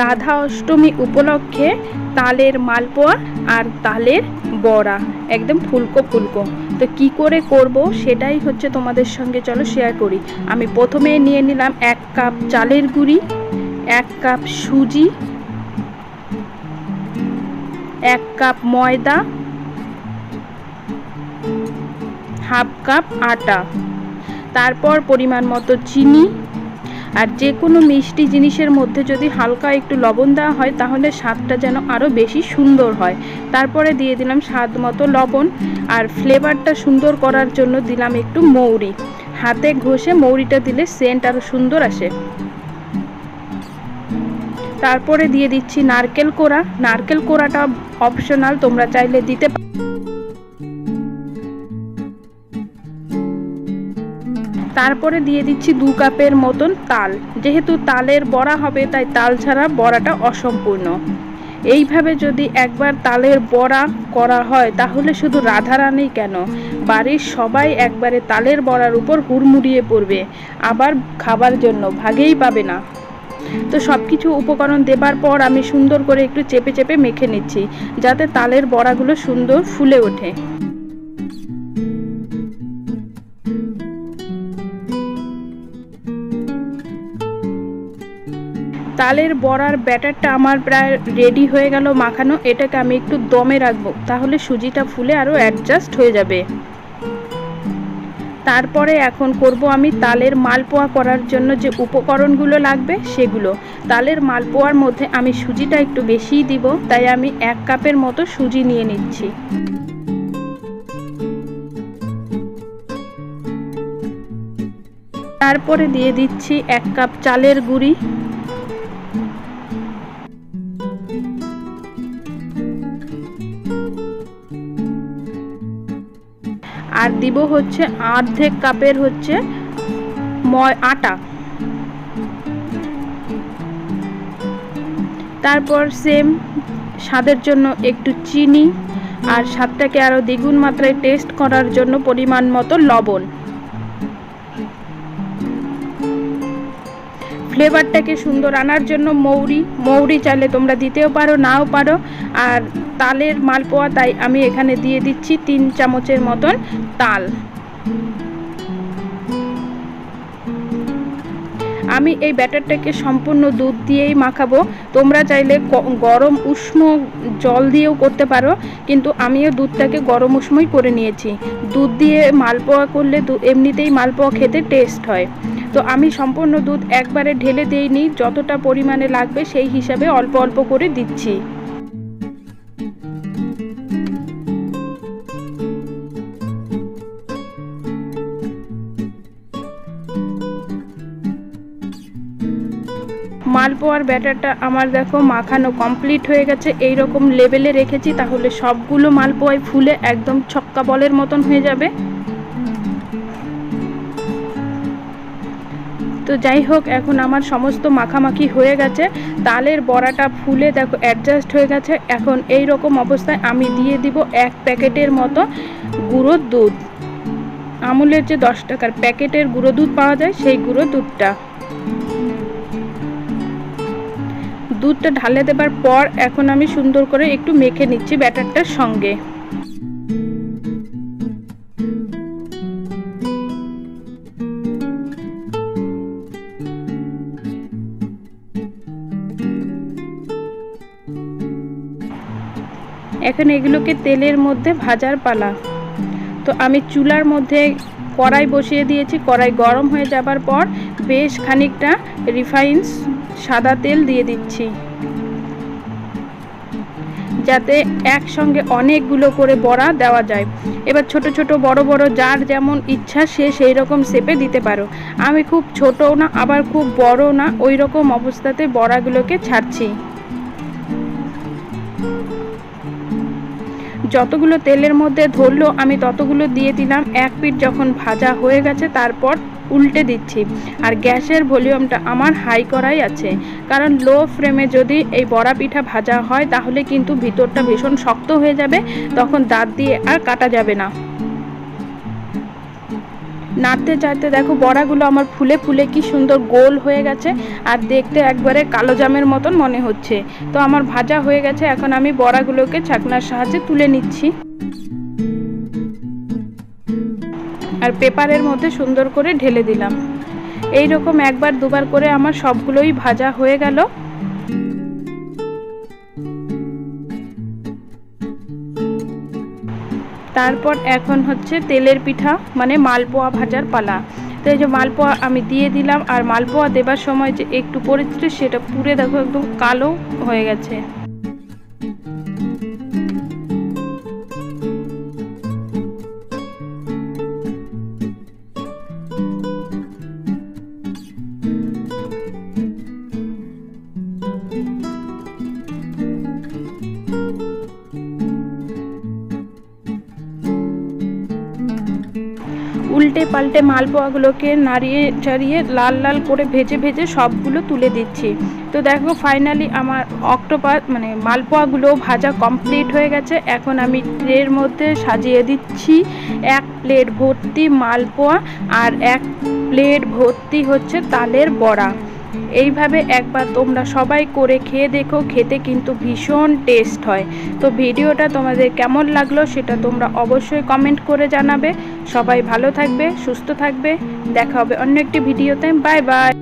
রাধা অষ্টমী উপলক্ষে তালের মালপোয়া আর তালের বড়া, একদম ফুলকো ফুলকো। তো কি করে করব সেটাই হচ্ছে তোমাদের সঙ্গে চলো শেয়ার করি। আমি প্রথমে নিয়ে নিলাম এক কাপ চালের গুঁড়ি, এক কাপ সুজি, এক কাপ ময়দা, হাফ কাপ আটা। তারপর পরিমাণ মতো চিনি আর যে কোনো মিষ্টি জিনিসের মধ্যে যদি হালকা একটু লবণ দেওয়া হয়, তাহলে স্বাদটা যেন আরও বেশি সুন্দর হয়। তারপরে দিয়ে দিলাম স্বাদ মতো লবণ আর ফ্লেভারটা সুন্দর করার জন্য দিলাম একটু মৌরি। হাতে ঘষে মৌরিটা দিলে সেন্ট আরও সুন্দর আসে। তারপরে দিয়ে দিচ্ছি নারকেল কোড়া। নারকেল কোড়াটা অপশনাল তোমরা চাইলে দিতে পারো। তারপরে দিয়ে দিচ্ছি দু কাপের মতন তাল। যেহেতু তালের বড়া হবে, তাই তাল ছাড়া বড়াটা অসম্পূর্ণ। এইভাবে যদি একবার তালের বড়া করা হয়, তাহলে শুধু রাধারানী কেন? বাড়ির সবাই একবারে তালের বড়ার উপর হুড়মুড়িয়ে পড়বে, আবার খাবার জন্য ভাগেই পাবে না। তো সব কিছু উপকরণ দেবার পর আমি সুন্দর করে একটু চেপে চেপে মেখে নিচ্ছি, যাতে তালের বড়াগুলো সুন্দর ফুলে ওঠে। তালের বড়ার ব্যাটারটা আমার প্রায় রেডি হয়ে গেল মাখানো। এটাকে আমি একটু দমে রাখব, তাহলে সুজিটা ফুলে আরও অ্যাডজাস্ট হয়ে যাবে। তারপরে এখন করব আমি তালের মালপোয়া করার জন্য যে উপকরণগুলো লাগবে সেগুলো। তালের মালপোয়ার মধ্যে আমি সুজিটা একটু বেশিই দিব, তাই আমি এক কাপের মতো সুজি নিয়ে নিচ্ছি। তারপরে দিয়ে দিচ্ছি এক কাপ চালের গুঁড়ি। আর দিব হচ্ছে অর্ধেক কাপের হচ্ছে ময় আটা। তারপর সেম স্বাদের জন্য একটু চিনি আর স্বাদটাকে আরও দ্বিগুণ মাত্রায় টেস্ট করার জন্য পরিমাণ মতো লবণ। ফ্লেভারটাকে সুন্দর আনার জন্য মৌরি মৌরি চাইলে তোমরা দিতেও পারো, নাও পারো। আর তালের মালপোয়া, তাই আমি এখানে দিয়ে দিচ্ছি তিন চামচের মতন তাল। আমি এই ব্যাটারটাকে সম্পূর্ণ দুধ দিয়েই মাখাবো। তোমরা চাইলে গরম উষ্ণ জল দিয়েও করতে পারো, কিন্তু আমিও দুধটাকে গরম উষ্ণই করে নিয়েছি। দুধ দিয়ে মালপোয়া করলে এমনিতেই মালপোয়া খেতে টেস্ট হয়। তো আমি সম্পূর্ণ দুধ একবারে ঢেলে দিইনি, যতটা পরিমাণে লাগবে সেই হিসাবে অল্প অল্প করে দিচ্ছি। মালপোয়ার ব্যাটারটা আমার দেখো মাখানো কমপ্লিট হয়ে গেছে এই রকম লেভেলে রেখেছি, তাহলে সবগুলো মালপোয়ায় ফুলে একদম ছক্কা বলের মতন হয়ে যাবে। তো যাই হোক, এখন আমার সমস্ত মাখামাখি হয়ে গেছে। তালের বড়াটা ফুলে দেখো অ্যাডজাস্ট হয়ে গেছে। এখন এই রকম অবস্থায় আমি দিয়ে দিব এক প্যাকেটের মতো গুঁড়ো দুধ। আমুলের যে দশ টাকার প্যাকেটের গুঁড়ো দুধ পাওয়া যায়, সেই গুঁড়ো দুধটা। দুধটা ঢালে দেবার পর এখন আমি সুন্দর করে একটু মেখে নিচ্ছি ব্যাটারটার সঙ্গে। এখন এগুলোকে তেলের মধ্যে ভাজার পালা। তো আমি চুলার মধ্যে কড়াই বসিয়ে দিয়েছি, কড়াই গরম হয়ে যাবার পর বেশ খানিকটা রিফাইন্স সাদা তেল দিয়ে দিচ্ছি। যাতে একসঙ্গে অনেকগুলো করে বড়া দেওয়া যায়। এবার ছোট ছোট বড় বড় যার যেমন ইচ্ছা সে সেই রকম শেপে দিতে পারো। আমি খুব ছোটও না, আবার খুব বড় না ওই রকম অবস্থাতে বড়াগুলোকে ছাড়ছি। যতগুলো তেলের মধ্যে ধরলো, আমি ততগুলো দিয়ে দিলাম। এক পিঠ যখন ভাজা হয়ে গেছে, তারপর উল্টে দিচ্ছি। আর গ্যাসের ভলিউমটা আমার হাই করাই আছে। কারণ লো ফ্রেমে যদি এই বড়া পিঠা ভাজা হয়, তাহলে কিন্তু ভিতরটা ভীষণ শক্ত হয়ে যাবে, তখন দাঁত দিয়ে আর কাটা যাবে না। নাড়তে চাড়তে দেখো বড়াগুলো আমার ফুলে ফুলে কি সুন্দর গোল হয়ে গেছে আর দেখতে একবারে কালো জামের মতন মনে হচ্ছে। তো আমার ভাজা হয়ে গেছে, এখন আমি বড়াগুলোকে ছাকনার সাহায্যে তুলে নিচ্ছি। আর পেপারের মধ্যে সুন্দর করে ঢেলে দিলাম। এই রকম একবার দুবার করে আমার সবগুলোই ভাজা হয়ে গেল। তারপর এখন হচ্ছে তেলের পিঠা মানে মালপোয়া ভাজার পালা। তো এই যে মালপোয়া আমি দিয়ে দিলাম, আর মালপোয়া দেবার সময় যে একটু পড়েছিল সেটা পুড়ে দেখো, একদম কালো হয়ে গেছে। উল্টে পাল্টে মালপোয়াগুলোকে নাড়িয়ে চাড়িয়ে লাল লাল করে ভেজে ভেজে সবগুলো তুলে দিচ্ছি। তো দেখো ফাইনালি আমার অক্টোপাস মানে মালপোয়াগুলো ভাজা কমপ্লিট হয়ে গেছে। এখন আমি ট্রের মধ্যে সাজিয়ে দিচ্ছি এক প্লেট ভর্তি মালপোয়া আর এক প্লেট ভর্তি হচ্ছে তালের বড়া। এইভাবে একবার তোমরা সবাই করে খেয়ে দেখো, খেতে কিন্তু ভীষণ টেস্ট হয়। তো ভিডিওটা তোমাদের কেমন লাগল সেটা তোমরা অবশ্যই কমেন্ট করে জানাবে। সবাই ভালো থাকবে, সুস্থ থাকবে। দেখা হবে অন্য একটি ভিডিওতে। Bye bye